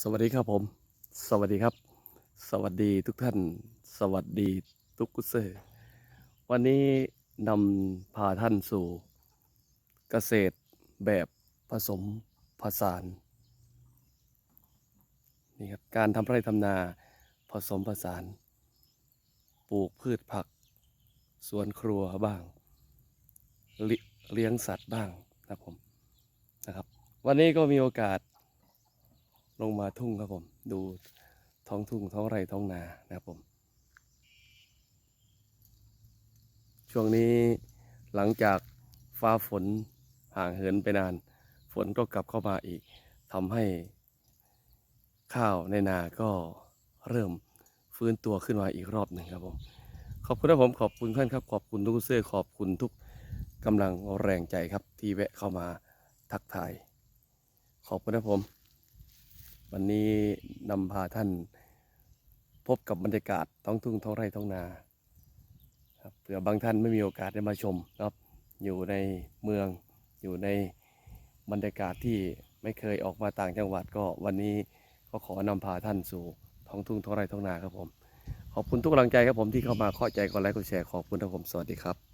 สวัสดีครับผม สวัสดีครับ สวัสดีทุกท่าน สวัสดีทุกกุเซอร์วันนี้นำพาท่านสู่เกษตรแบบผสมผสานนี่ครับการทำไร่ทำนาผสมผสาน ปลูกพืชผัก สวนครัวบ้าง เล,เลี้ยงสัตว์บ้างนะครับผมนะครับ วันนี้ก็มีโอกาส ลงมาทุ่งครับผม ดูท้องทุ่งท้องไร่ท้องนานะครับผม ช่วงนี้หลังจากฟ้าฝนห่างเหินไปนาน ฝนก็กลับเข้ามาอีกทำให้ข้าวในนาก็เริ่มฟื้นตัวขึ้นมาอีกรอบหนึ่งครับผม ขอบคุณนะผมขอบคุณท่านครับ ขอบคุณทุกเสื้อขอบคุณทุกกำลังแรงใจครับที่แวะเข้ามาทักทาย ขอบคุณนะผม วันนี้นำพาท่านพบกับบรรยากาศท้องทุ่งท้องไร่ท้องนาครับเผื่อบางท่านไม่มีโอกาสได้มาชมนะครับอยู่ในเมืองอยู่ในบรรยากาศที่ไม่เคยออกมาต่างจังหวัดก็วันนี้ก็ขอนำพาท่านสู่ท้องทุ่งท้องไร่ท้องนาครับผม ขอบคุณทุกกำลังใจครับผมที่เข้ามาเข้าใจกดไลค์กดแชร์ขอบคุณครับผมสวัสดีครับ